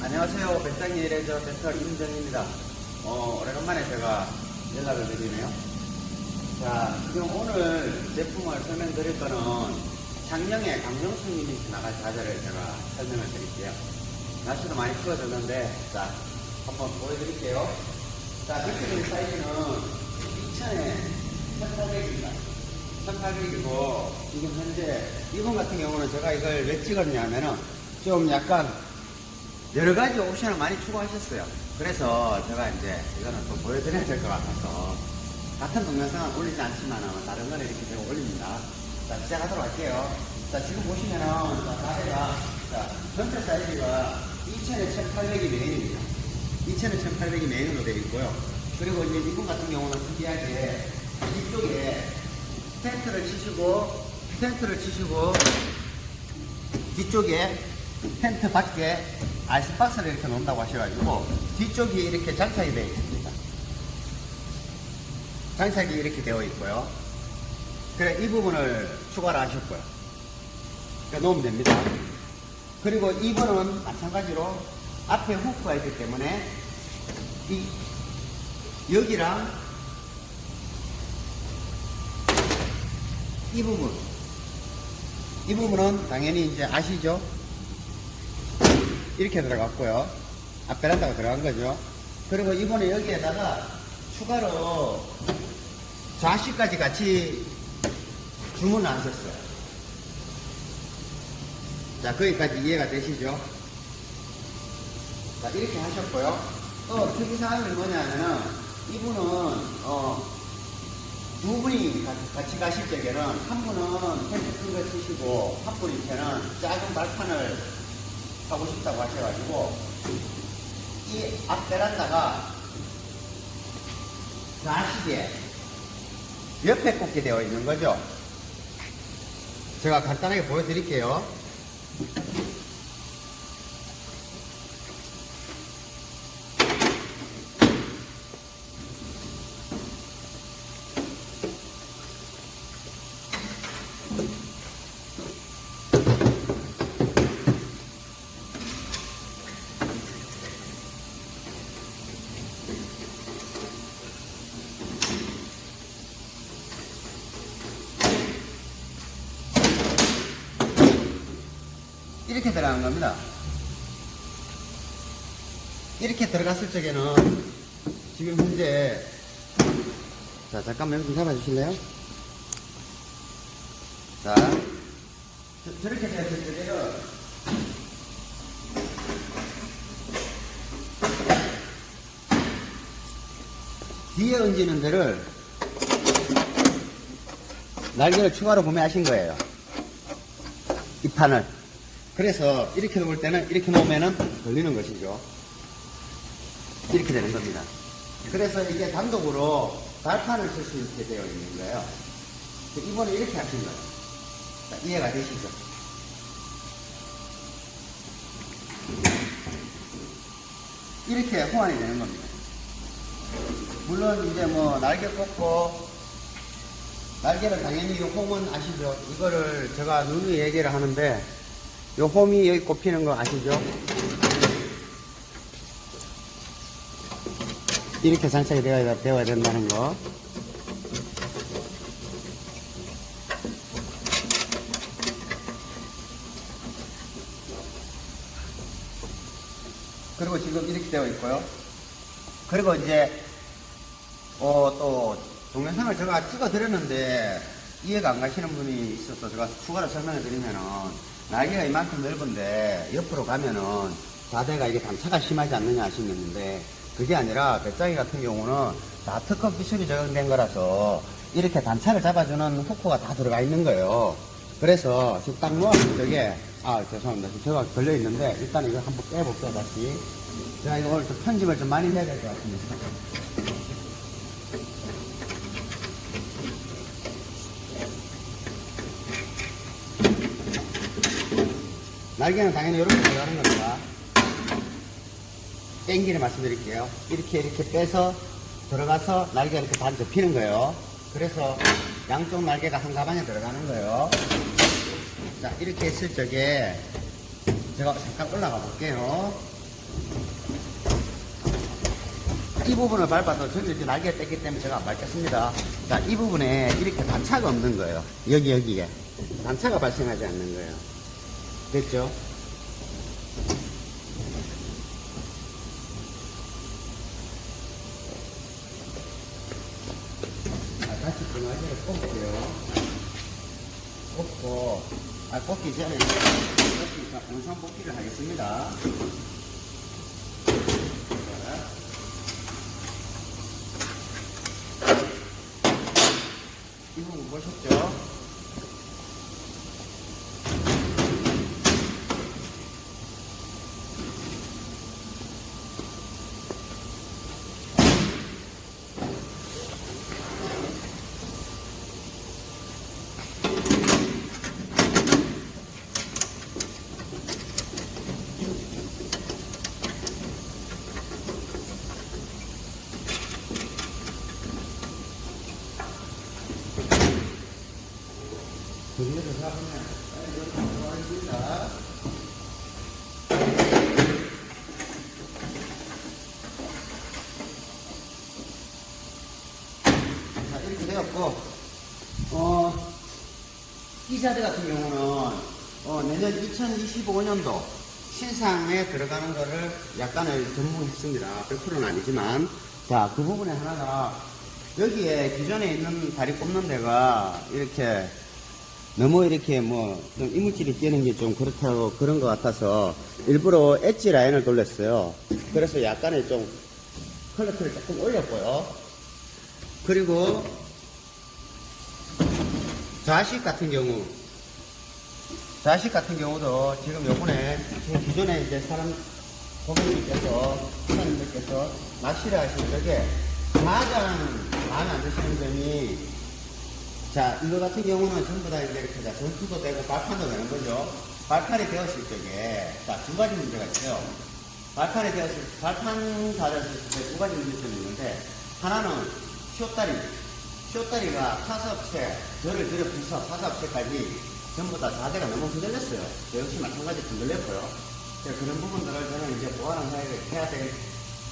안녕하세요. 배짱이 레저 배터 임정입니다. 어, 오래간만에 제가 연락을 드리네요. 자, 지금 오늘 제품을 설명드릴 거는 작년에 강정수님이 나갈 자재를 제가 설명을 드릴게요. 날씨도 많이 추워졌는데, 자, 한번 보여드릴게요. 자, 느끼는 사이즈는 2000에 1800입니다. 1800이고, 지금 현재 이분 같은 경우는 제가 이걸 왜 찍었냐면은 좀 약간 여러 가지 옵션을 많이 추구하셨어요. 그래서 제가 이제 이거는 또 보여드려야 될 것 같아서 같은 동영상은 올리지 않지만 다른 거는 이렇게 제가 올립니다. 자, 시작하도록 할게요. 자, 지금 보시면은 자, 가래가 자, 전체 사이즈가 2000에 1800이 메인입니다. 2000에 1800이 메인으로 되어 있고요. 그리고 이제 이분 같은 경우는 특이하게 뒤쪽에 텐트를 치시고 텐트를 치시고 뒤쪽에 텐트 밖에 아이스박스를 이렇게 놓는다고 하셔가지고 뒤쪽이 이렇게 장착이 되어 있습니다. 장착이 이렇게 되어 있고요. 그래 이 부분을 추가를 하셨고요. 그러니까 놓으면 됩니다. 그리고 이번은 마찬가지로 앞에 후크가 있기 때문에 이 여기랑 이 부분 이 부분은 당연히 이제 아시죠? 이렇게 들어갔고요. 앞 베란다가 들어간 거죠. 그리고 이번에 여기에다가 추가로 좌식까지 같이 주문을 하셨어요. 자, 거기까지 이해가 되시죠? 자, 이렇게 하셨고요. 또 특이사항이 뭐냐면은 이분은 어, 두 분이 가- 같이 가실 적에는 한 분은 텐트 큰거 치시고 한 분한테는 작은 발판을 하고 싶다고 하셔가지고 이 앞 베란다가 좌식에 옆에 꽂게 되어 있는 거죠. 제가 간단하게 보여드릴게요. 들어가는 겁니다. 이렇게 들어갔을 적에는 지금 현재 자 잠깐만 좀 잡아주실래요? 자 저, 저렇게 되었을 적에는 뒤에 얹는 데를 날개를 추가로 구매하신 거예요. 이 판을. 그래서 이렇게 놓을 때는 이렇게 놓으면은 걸리는 것이죠. 이렇게 되는 겁니다. 그래서 이게 단독으로 발판을 쓸 수 있게 되어 있는 거예요. 이번에 이렇게 하신 거예요. 자, 이해가 되시죠? 이렇게 호환이 되는 겁니다. 물론 이제 뭐 날개 꽂고 날개는 당연히 이 홈은 아시죠? 이거를 제가 누누이 얘기를 하는데 요 홈이 여기 꼽히는 거 아시죠? 이렇게 장착이 되어야, 되어야 된다는 거. 그리고 지금 이렇게 되어 있고요. 그리고 이제 어, 또 동영상을 제가 찍어 드렸는데 이해가 안 가시는 분이 있어서 제가 추가로 설명해 드리면은 날개가 이만큼 넓은데 옆으로 가면은 자대가 이게 단차가 심하지 않느냐 하시는데 그게 아니라 배짱이 같은 경우는 다 특허 기술이 적용된 거라서 이렇게 단차를 잡아주는 후크가 다 들어가 있는 거예요. 그래서 지금 딱 놓았을 적에 아 죄송합니다. 지금 제가 걸려 있는데 일단 이거 한번 빼볼게요 다시. 제가 이거 오늘 좀 편집을 좀 많이 해야 될 것 같습니다. 날개는 당연히 이렇게 들어가는 겁니다. 땡기를 말씀드릴게요. 이렇게 이렇게 빼서 들어가서 날개가 이렇게 반 접히는 거예요. 그래서 양쪽 날개가 한 가방에 들어가는 거예요. 자, 이렇게 했을 적에 제가 잠깐 올라가 볼게요. 이 부분을 밟아도 저기 이렇게 날개가 뗐기 때문에 제가 안 밟겠습니다. 자, 이 부분에 이렇게 단차가 없는 거예요. 여기, 여기에. 단차가 발생하지 않는 거예요. 됐죠? 아, 다시 등하기를 꼽을게요. 꼽고, 아, 꼽기 전에, 꼽기, 자, 영상 뽑기를 하겠습니다. 자. 이 부분 보셨죠? 거기에서 잡으면 이렇게 들어가겠습니다. 자, 이렇게 되었고, 어, 이 자재 같은 경우는, 어, 내년 2025년도 신상에 들어가는 거를 약간을 전문했습니다. 100%는 아니지만. 자, 그 부분에 하나가, 여기에 기존에 있는 다리 꼽는 데가 이렇게 너무 이렇게 뭐, 좀 이물질이 끼는 게 좀 그렇다고 그런 것 같아서 일부러 엣지 라인을 돌렸어요. 그래서 약간의 좀 퀄리티를 조금 올렸고요. 그리고 좌식 같은 경우, 좌식 같은 경우도 지금 요번에 기존에 이제 사람 고객님께서, 사장님께서 낚시를 하실 적에 가장 마음에 안 드시는 점이 자, 이거 같은 경우는 전부 다 이제 이렇게 자, 전투도 되고 발판도 되는 거죠. 발판이 되었을 적에, 자, 두 가지 문제가 있어요. 발판이 되었을, 발판 다 되었을 때 두 가지 문제점이 있는데, 하나는 쇼다리. 쇼다리가 타사업체, 저를 들여 부서 타사업체까지 전부 다 자재가 너무 흔들렸어요. 저 역시 마찬가지 흔들렸고요. 그런 부분들을 저는 이제 보완을 해야, 해야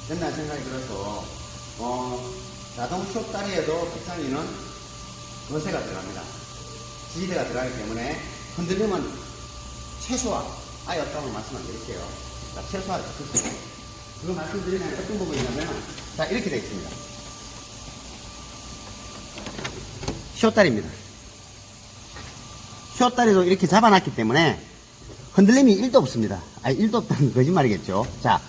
된다는 생각이 들어서, 어, 자동 쇼다리에도 피타니는 거세가 들어갑니다. 지지대가 들어가기 때문에 흔들리면 최소화, 아예 없다고 말씀을 드릴게요. 자, 최소화. 그거 말씀드리면 어떤 부분이냐면, 자, 이렇게 되어 있습니다. 쇼다리입니다. 쇼다리도 이렇게 잡아놨기 때문에 흔들림이 1도 없습니다. 아니, 1도 없다는 거짓말이겠죠. 자,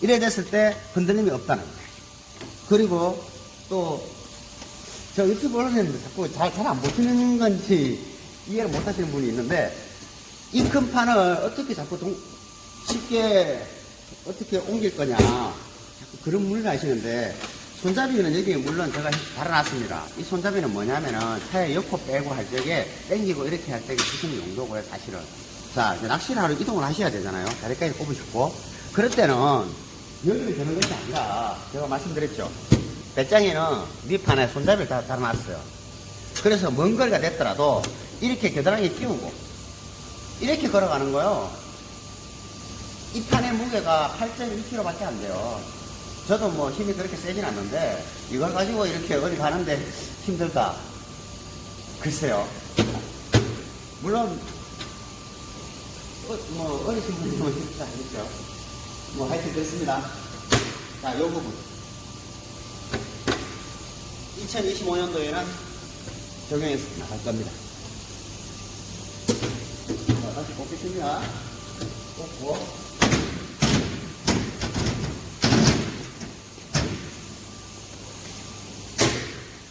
이래 됐을 때 흔들림이 없다는 거예요. 그리고 또, 저 유튜브 올리는데 자꾸 잘, 잘 안 보시는 건지 이해를 못 하시는 분이 있는데, 이 큰 판을 어떻게 자꾸 동, 쉽게 어떻게 옮길 거냐. 자꾸 그런 문의를 하시는데, 손잡이는 여기 물론 제가 달아놨습니다. 이 손잡이는 뭐냐면은 차에 옆코 빼고 할 적에 당기고 이렇게 할때 쓰시는 용도고요, 사실은. 자, 낚시를 하러 이동을 하셔야 되잖아요. 다리까지 꼽으셨고. 그럴 때는 여기를 드는 것이 아니라 제가 말씀드렸죠. 배짱에는 밑판에 손잡이를 다 달아놨어요. 그래서 먼 거리가 됐더라도 이렇게 겨드랑이에 끼우고 이렇게 걸어가는 거요. 이 판의 무게가 8.2kg밖에 안 돼요. 저도 뭐 힘이 그렇게 세진 않는데 이걸 가지고 이렇게 어디 가는데 힘들다. 글쎄요. 물론 어, 뭐 어리신 분이 뭐 힘들다 하겠죠. 뭐 하여튼 그렇습니다. 자, 요 부분. 2025년도에는 적용해서 나갈 겁니다. 자, 다시 꼽겠습니다. 꼽고.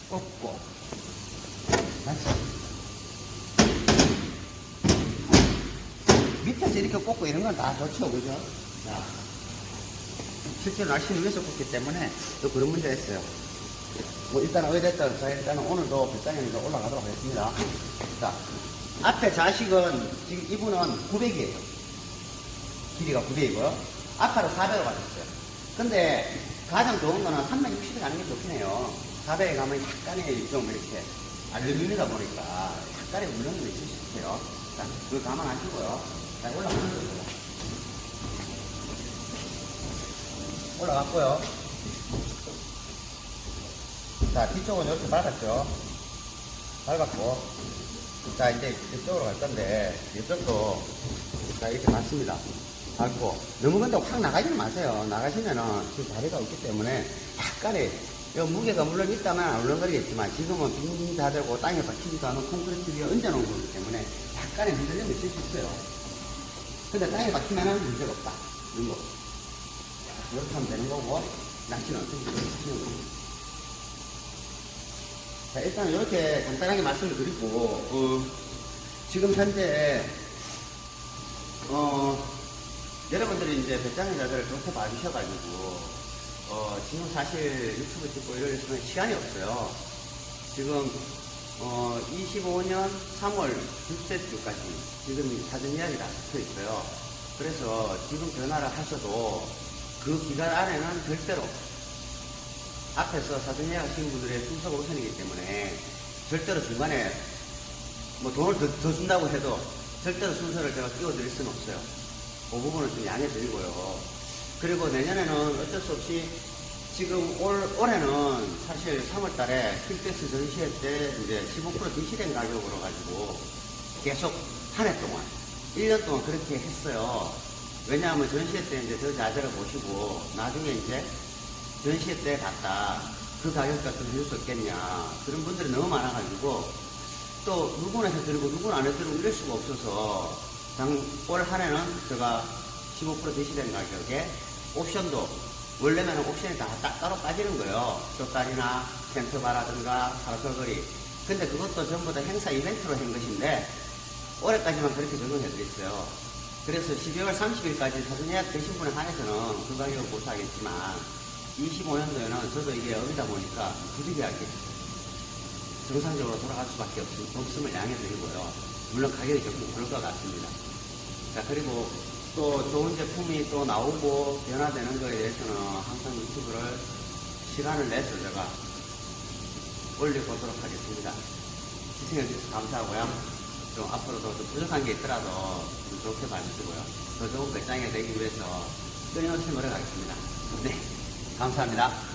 꼽고. 다시. 밑에서 이렇게 꼽고 이런 건 다 좋죠, 그죠? 자. 실제로 날씨는 위에서 꼽기 때문에 또 그런 문제가 있어요. 뭐 일단 어찌됐든 자 일단은 오늘도 별장에서 올라가도록 하겠습니다. 자 앞에 좌식은 지금 이분은 900이에요. 길이가 900이고요. 앞으로 400으로 가졌어요. 근데 가장 좋은 거는 360에 가는 게 좋긴 해요. 400에 가면 약간의 좀 이렇게 알루미늄이다 보니까 약간의 울렁임이 있을 수 있어요. 자, 그거 감안하시고요. 자, 올라가는 거죠. 올라갔고요. 자, 뒤쪽은 이렇게 밟았죠. 밟았고. 자, 이제 이쪽으로 갈 건데, 이쪽도, 자, 이렇게 맞습니다. 밟고. 너무 근데 확 나가지는 마세요. 나가시면은 지금 다리가 없기 때문에 약간의, 이 무게가 물론 있다면 안 울렁거리겠지만 지금은 빙빙 다 되고 땅에 박히지도 않은 콘크리트 위에 얹어놓은 거기 때문에 약간의 흔들림이 있을 수 있어요. 근데 땅에 박히면은 문제가 없다. 이런 거. 이렇게 하면 되는 거고, 낚시는 어떻게 치는 거고. 자, 일단 이렇게 간단하게 말씀을 드리고, 어, 지금 현재, 어, 여러분들이 이제 배짱이 자들을 좋게 봐주셔가지고, 어, 지금 사실 유튜브 찍고 수는 시간이 없어요. 지금, 어, 25년 3월 둘째 주까지 지금 사전 다 붙어 있어요. 그래서 지금 전화를 하셔도 그 기간 안에는 절대로 앞에서 사전 예약하신 분들의 순서가 우선이기 때문에 절대로 중간에 뭐 돈을 더, 더 준다고 해도 절대로 순서를 제가 띄워드릴 수는 없어요. 그 부분은 좀 양해 드리고요. 그리고 내년에는 어쩔 수 없이 지금 올, 올해는 사실 3월 달에 킬텍스 전시회 때 이제 15% DC된 가격으로 가지고 계속 한 해 동안, 1년 동안 그렇게 했어요. 왜냐하면 전시회 때 이제 저 자재를 보시고 나중에 이제 전시회 때 갔다. 그 가격값을 해줄 수 없겠냐. 그런 분들이 너무 많아가지고 또 누구나 해드리고 누구나 안 해드리고 이럴 수가 없어서 올 한 해는 제가 15% 대시된 가격에 옵션도 원래는 옵션이 다 따, 따로 빠지는 거예요. 숏다리나 텐트바라든가 파라솔거리. 근데 그것도 전부 다 행사 이벤트로 한 것인데 올해까지만 그렇게 적용해드렸어요. 그래서 12월 30일까지 사전 예약 되신 분에 한해서는 그 가격을 고사하겠지만 25년도에는 저도 이게 어리다 보니까 부득이하게 정상적으로 돌아갈 수밖에 없, 없음을 양해 드리고요. 물론 가격이 조금 그럴 것 같습니다. 자, 그리고 또 좋은 제품이 또 나오고 변화되는 거에 대해서는 항상 유튜브를 시간을 내서 제가 올려보도록 하겠습니다. 시청해주셔서 감사하고요. 좀 앞으로도 좀 부족한 게 있더라도 좀 좋게 봐주시고요. 더 좋은 배짱이 되기 위해서 끊임없이 노력하겠습니다. 네, 감사합니다.